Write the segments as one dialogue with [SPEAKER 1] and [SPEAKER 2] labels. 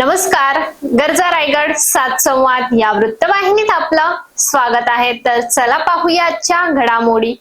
[SPEAKER 1] नमस्कार गरजा रायगड सात संवाद या वृत्तवाहिनीत आपलं स्वागत आहे. तर चला पाहूया आजच्या घडामोडी.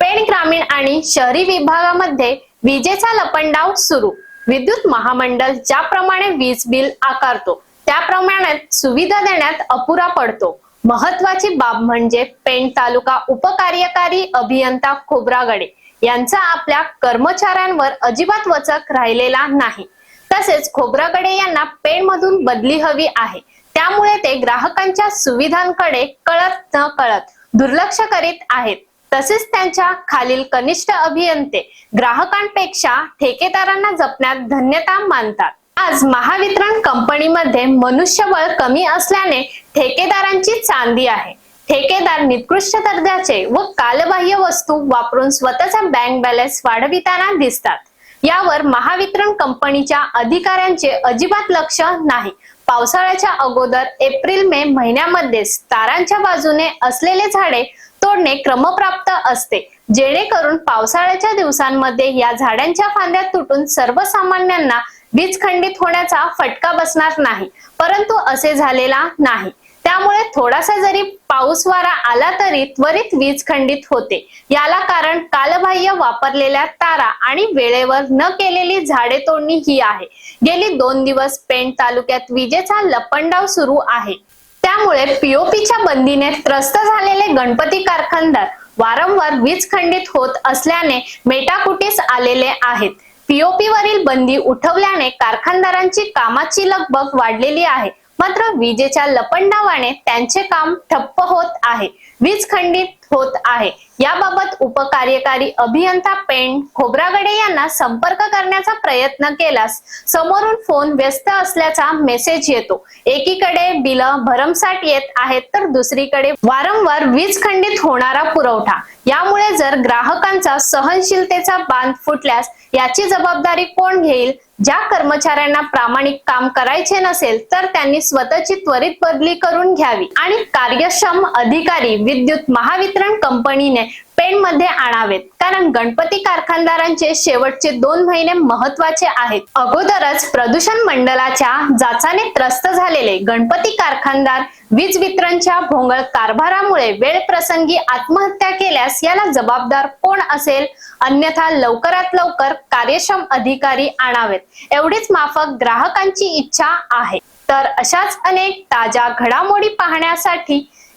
[SPEAKER 1] पेण ग्रामीण आणि शहरी विभागामध्ये विजेचा लपंडाव सुरू. विद्युत महामंडळ ज्याप्रमाणे वीज बिल आकारतो त्याप्रमाणे सुविधा देण्यात अपुरा पडतो. महत्वाची बाब म्हणजे पेण तालुका उपकार्यकारी अभियंता खोब्रागडे यांचा आपल्या कर्मचाऱ्यांवर अजिबात वचक राहिलेला नाही. तसेच खोब्रागडे यांना पेणमधून बदली हवी आहे. त्यामुळे ते ग्राहकांच्या सुविधांकडे कळत न कळत दुर्लक्ष करीत आहेत. तसेच त्यांच्या खालील कनिष्ठ अभियंते ग्राहकांपेक्षा ठेकेदारांना जपण्यात धन्यता मानतात. आज महावितरण कंपनीमध्ये मनुष्यबळ कमी असल्याने ठेकेदारांची चांदी आहे. ठेकेदार निकृष्ट दर्जाचे व कालबाह्य वस्तू वापरून स्वतःचा बँक बॅलन्स वाढविताना दिसतात. यावर महावितरण कंपनीच्या अधिकाऱ्यांचे अजिबात लक्ष नाही. पावसाळ्याच्या अगोदर एप्रिल मे महिन्यामध्ये तारांच्या बाजूने असलेले झाडे तोडणे क्रमप्राप्त असते. जेणेकरून पावसाळ्याच्या दिवसांमध्ये या झाडांच्या फांद्या तुटून सर्वसामान्यांना वीज खंडित होण्याचा फटका बसणार नाही. परंतु असे झालेला नाही. त्यामुळे थोडासा जरी पाऊस वारा आला तरी त्वरित वीज खंडित होते. याला कारण कालबाह्य वापरलेल्या तारा आणि वेळेवर न केलेली झाडे तोडणी ही आहे. गेली दोन दिवस पेण तालुक्यात विजेचा लपंडाव सुरू आहे. त्यामुळे पीओपीच्या बंदीने त्रस्त झालेले गणपती कारखानदार वारंवार वीज खंडित होत असल्याने मेटाकुटीस आलेले आहेत. पीओपी वरील बंदी उठवल्याने कारखानदारांची कामाची लगबग वाढलेली आहे. मात्र विजेच्या लपंडावाने त्यांचे काम ठप्प होत आहे. वीज खंडित होत आहे. याबाबत उपकार्यकारी अभियंता पेंड खोब्रागडे यांना संपर्क करण्याचा प्रयत्न केल्यास समोरून फोन व्यस्त असल्याचा मेसेज येतो. एकीकडे बिल भरमसाठ येत आहेत तर दुसरीकडे वारंवार वीज खंडित होणारा पुरवठा. यामुळे जर ग्राहकांचा सहनशीलतेचा बांध फुटल्यास याची जबाबदारी कोण घेईल? ज्या कर्मचाऱ्यांना प्रामाणिक काम करायचे नसेल तर त्यांनी स्वतःची त्वरित बदली करून घ्यावी. आणि कार्यक्षम अधिकारी विद्युत महावितरण कंपनीने पेणमध्ये आणावेत. कारण गणपती कारखानदारांचे शेवटचे दोन महिने महत्त्वाचे आहेत. अगोदरच प्रदूषण मंडळाच्या जाचाने त्रस्त झालेले गणपती कारखानदार वीज वितरणच्या भोंगळ कारभारामुळे वेळ प्रसंगी आत्महत्या केल्यास याला जबाबदार कोण असेल? अन्यथा लवकरात लवकर कार्यक्षम अधिकारी आणावेत. एवढीच माफक ग्राहकांची इच्छा आहे. तर अशाच अनेक ताज्या घडामोडी पाहण्यासाठी